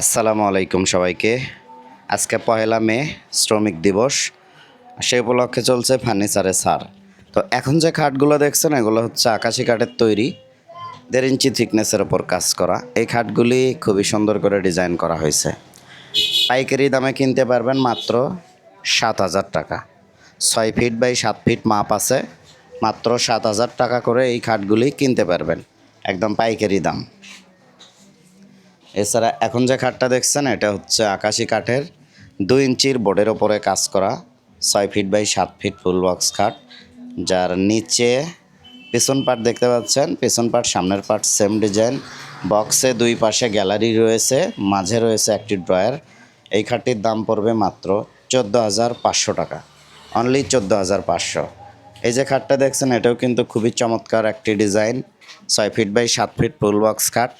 আসসালামু আলাইকুম সবাইকে। আজকে পহেলা মে, শ্রমিক দিবস। সেই উপলক্ষে চলছে ফার্নিচারে সার তো এখন যে খাটগুলো দেখছেন, এগুলো হচ্ছে আকাশি কাঠের তৈরি, দেড় ইঞ্চি থিকনেসের ওপর কাজ করা। এই খাটগুলি খুবই সুন্দর করে ডিজাইন করা হয়েছে। পাইকারি দামে কিনতে পারবেন মাত্র সাত হাজার টাকা। ছয় ফিট বাই সাত ফিট মাপ আছে। মাত্র সাত হাজার টাকা করে এই খাটগুলি কিনতে পারবেন। একদম পাইকারি দাম। এছাড়া এখন যে খাটটা দেখছেন, এটা হচ্ছে আকাশি কাঠের দুই ইঞ্চির বোর্ডের ওপরে কাজ করা ছয় ফিট বাই সাত ফিট ফুল বক্স খাট, যার নিচে পেছন পার্ট দেখতে পাচ্ছেন। পেছন পার্ট সামনের পার্ট সেম ডিজাইন। বক্সে দুই পাশে গ্যালারি রয়েছে, মাঝে রয়েছে একটি ড্রয়ার। এই খাটটির দাম পড়বে মাত্র চোদ্দ হাজার পাঁচশো টাকা। অনলি চোদ্দ হাজার পাঁচশো। এই যে খাটটা দেখছেন, এটাও কিন্তু খুবই চমৎকার একটি ডিজাইন। ছয় ফিট বাই সাত ফিট ফুল বক্স খাট।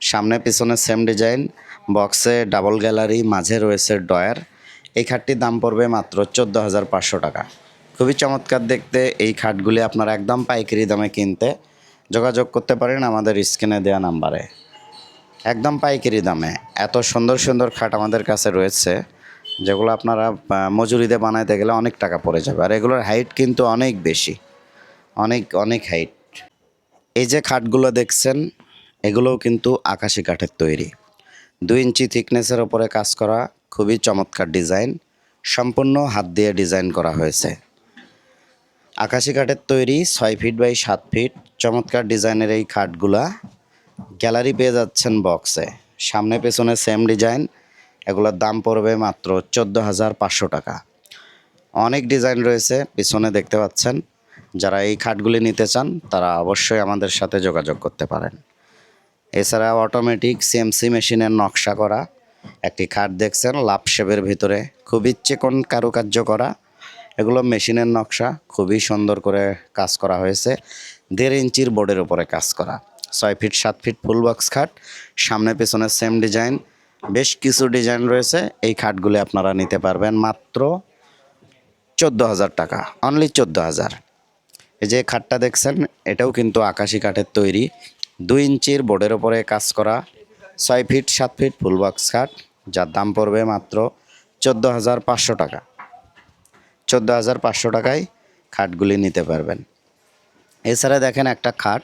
সামনে, পিছনে সেম ডিজাইন বক্সে ডাবল গ্যালারি মাঝে রয়েছে ডয়ার এই খাটটির দাম পড়বে মাত্র চোদ্দ হাজার পাঁচশো টাকা। খুবই চমৎকার দেখতে এই খাটগুলি আপনারা একদম পাইকারি দামে কিনতে যোগাযোগ করতে পারেন আমাদের স্ক্রিনে দেওয়া নাম্বারে। একদম পাইকারি দামে। এত সুন্দর সুন্দর খাট আমাদের কাছে রয়েছে, যেগুলো আপনারা মজুরিতে বানাইতে গেলে অনেক টাকা পড়ে যাবে। আর এগুলোর হাইট কিন্তু অনেক বেশি। অনেক অনেক হাইট এই যে খাটগুলো দেখছেন এগুলোও কিন্তু আকাশি কাঠের তৈরি। দুই ইঞ্চি থিকনেসের ওপরে কাজ করা খুবই চমৎকার ডিজাইন, সম্পূর্ণ হাত দিয়ে ডিজাইন করা হয়েছে। আকাশি কাঠের তৈরি ছয় ফিট বাই সাত ফিট, চমৎকার ডিজাইনের এই খাটগুলা গ্যালারি পেয়ে যাচ্ছেন বক্সে। সামনে পেছনে সেম ডিজাইন, এগুলোর দাম পড়বে মাত্র চোদ্দ হাজার পাঁচশো টাকা। অনেক ডিজাইন রয়েছে, পিছনে দেখতে পাচ্ছেন। যারা এই খাটগুলি নিতে চান, তারা অবশ্যই আমাদের সাথে যোগাযোগ করতে পারেন। এছাড়া অটোমেটিক সিএমসি মেশিনের নকশা করা, একটি খাট দেখছেন লাভ শেপের ভিতরে খুবই চিকন কারুকার্য করা, এগুলো মেশিনের নকশা, খুবই সুন্দর করে কাজ করা হয়েছে। দেড় ইঞ্চির বোর্ডের উপরে কাজ করা। ছয় ফিট সাত ফিট ফুল বক্স খাট, সামনে পেছনে সেম ডিজাইন বেশ কিছু ডিজাইন রয়েছে, এই খাটগুলি আপনারা নিতে পারবেন মাত্র চোদ্দ হাজার টাকা অনলি চোদ্দ হাজার এই যে খাটটা দেখছেন, এটাও কিন্তু আকাশি কাঠের তৈরি। দুই ইঞ্চির বোর্ডের ওপরে কাজ করা, ছয় ফিট, সাত ফিট ফুল বক্স খাট, যার দাম পড়বে মাত্র চোদ্দ হাজার পাঁচশো টাকা। চোদ্দ হাজার পাঁচশো টাকায় খাটগুলি নিতে পারবেন। এছাড়া দেখেন একটা খাট,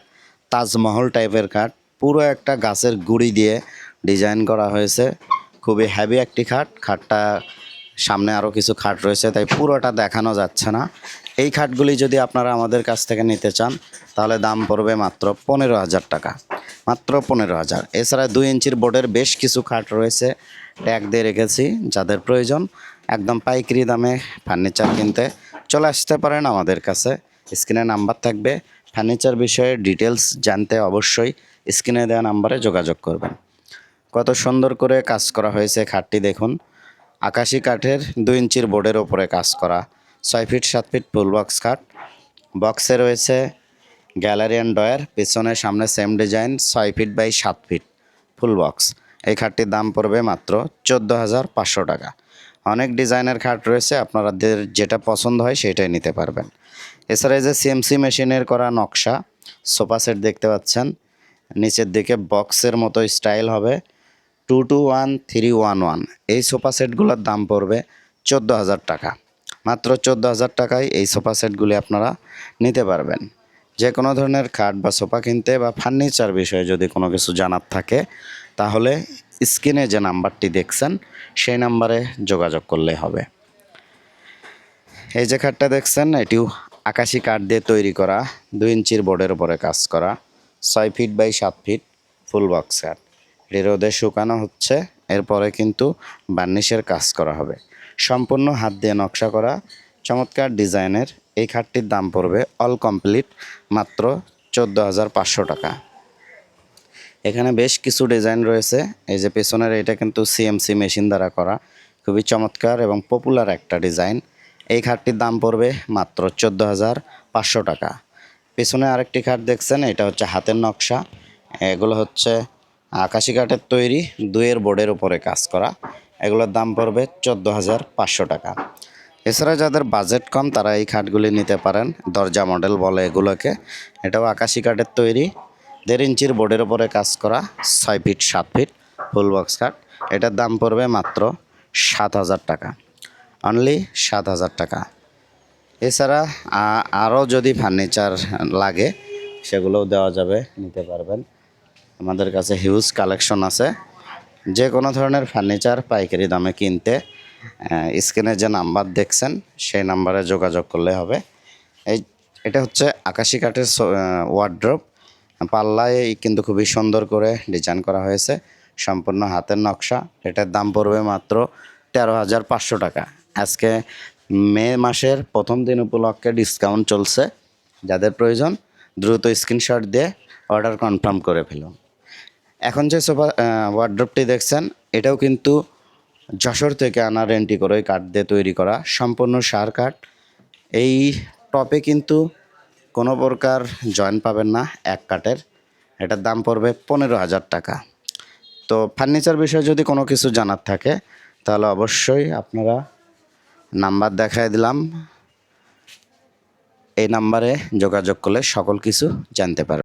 তাজমহল টাইপের খাট, পুরো একটা গাছের গুড়ি দিয়ে ডিজাইন করা হয়েছে। খুবই হ্যাভি একটি খাট, খাটটা সামনে আরও কিছু খাট রয়েছে, তাই পুরোটা দেখানো যাচ্ছে না। এই খাটগুলি যদি আপনারা আমাদের কাছ থেকে নিতে চান, তাহলে দাম পড়বে মাত্র পনেরো হাজার টাকা। মাত্র পনেরো হাজার। এছাড়া দুই ইঞ্চির বোর্ডের বেশ কিছু খাট রয়েছে, ট্যাগ দিয়ে রেখেছি যাদের প্রয়োজন। একদম পাইকারি দামে ফার্নিচার কিনতে চলে আসতে পারেন আমাদের কাছে। স্ক্রিনে নাম্বার থাকবে। ফার্নিচার বিষয়ে ডিটেলস জানতে অবশ্যই স্ক্রিনে দেওয়া নাম্বারে যোগাযোগ করবেন। কত সুন্দর করে কাজ করা হয়েছে খাটটি দেখুন। আকাশি কাঠের দুই ইঞ্চির বোর্ডের ওপরে কাজ করা। ছয় ফিট, সাত ফিট ফুল বক্স খাট। বক্সে রয়েছে গ্যালারিয়ান ডয়ার পেছনে সামনে সেম ডিজাইন ছয় ফিট বাই সাত ফিট ফুল বক্স এই খাটটির দাম পড়বে মাত্র চোদ্দ হাজার পাঁচশো টাকা। অনেক ডিজাইনের খাট রয়েছে, আপনাদের যেটা পছন্দ হয় সেটাই নিতে পারবেন। এছাড়া যে সিএমসি মেশিনের করা নকশা, সোফা সেট দেখতে পাচ্ছেন। নিচের দিকে বক্সের মতো স্টাইল হবে। Two two one three one one এই সোফা সেটগুলোর দাম পড়বে চোদ্দ হাজার টাকা। মাত্র চোদ্দ হাজার টাকায় এই সোফা সেটগুলি আপনারা নিতে পারবেন। যে কোনো ধরনের খাট বা সোফা কিনতে বা ফার্নিচার বিষয়ে যদি কোনো কিছু জানার থাকে, তাহলে স্ক্রিনে যে নাম্বারটি দেখছেন, সেই নাম্বারে যোগাযোগ করলে হবে। এই যে খাটটা দেখছেন, এটিও আকাশি কাঠ দিয়ে তৈরি করা, দুই ইঞ্চির বোর্ডের উপরে কাজ করা, ছয় ফিট বাই সাত ফিট ফুল বক্স কাঠ এটি রোদে শুকানো হচ্ছে, এরপরে কিন্তু বার্নিশের কাজ করা হবে। সম্পূর্ণ হাত দিয়ে নকশা করা চমৎকার ডিজাইনের এই খাটটির দাম পড়বে অল কমপ্লিট মাত্র চোদ্দ হাজার পাঁচশো টাকা। এখানে বেশ কিছু ডিজাইন রয়েছে। এই যে পেছনের এটা কিন্তু সিএমসি মেশিন দ্বারা করা, খুবই চমৎকার এবং পপুলার একটা ডিজাইন। এই খাটটির দাম পড়বে মাত্র চোদ্দ হাজার পাঁচশো টাকা। পেছনে আরেকটি খাট দেখছেন, এটা হচ্ছে হাতের নকশা। এগুলো হচ্ছে আকাশি কাঠের তৈরি দুইয়ের বোর্ডের উপরে কাজ করা। এগুলোর দাম পড়বে চোদ্দ হাজার পাঁচশো টাকা। এছাড়া যাদের বাজেট কম, তারা এই খাটগুলি নিতে পারেন। দরজা মডেল বলে এগুলোকে। এটাও আকাশি কাঠের তৈরি। দেড় ইঞ্চির বোর্ডের উপরে কাজ করা ছয় ফিট, সাত ফিট ফুল বক্স খাট। এটার দাম পড়বে মাত্র সাত হাজার টাকা। অনলি সাত হাজার টাকা। এছাড়া আরও যদি ফার্নিচার লাগে, সেগুলোও দেওয়া যাবে, নিতে পারবেন। আমাদের কাছে হিউজ কালেকশন আছে। যে কোনো ধরনের ফার্নিচার পাইকারি দামে কিনতে স্ক্রিনে যে নাম্বার দেখছেন, সেই নাম্বারে যোগাযোগ করলে হবে। এই, এটা হচ্ছে আকাশি কাঠের ওয়ার্ড্রপ পাল্লায় কিন্তু খুবই সুন্দর করে ডিজাইন করা হয়েছে। সম্পূর্ণ হাতের নকশা। এটার দাম পড়বে মাত্র তেরো হাজার পাঁচশো টাকা। আজকে মে মাসের প্রথম দিন উপলক্ষে ডিসকাউন্ট চলছে। যাদের প্রয়োজন, দ্রুত স্ক্রিনশট দিয়ে অর্ডার কনফার্ম করে ফেলুন এখন যে সোফা ওয়ার্ড্রপটি দেখছেন, এটাও কিন্তু যশোর থেকে আনা রেন্টি করে ওই কাঠ দিয়ে তৈরি করা সম্পূর্ণ সার কাঠ। এই টপে কিন্তু কোনো প্রকার জয়েন্ট পাবেন না এক কাঠের। এটার দাম পড়বে পনেরো হাজার টাকা। তো ফার্নিচার বিষয়ে যদি কোনো কিছু জানার থাকে, তাহলে অবশ্যই আপনারা নাম্বার দেখায় দিলাম। এই নাম্বারে যোগাযোগ করলে সকল কিছু জানতে পারবেন।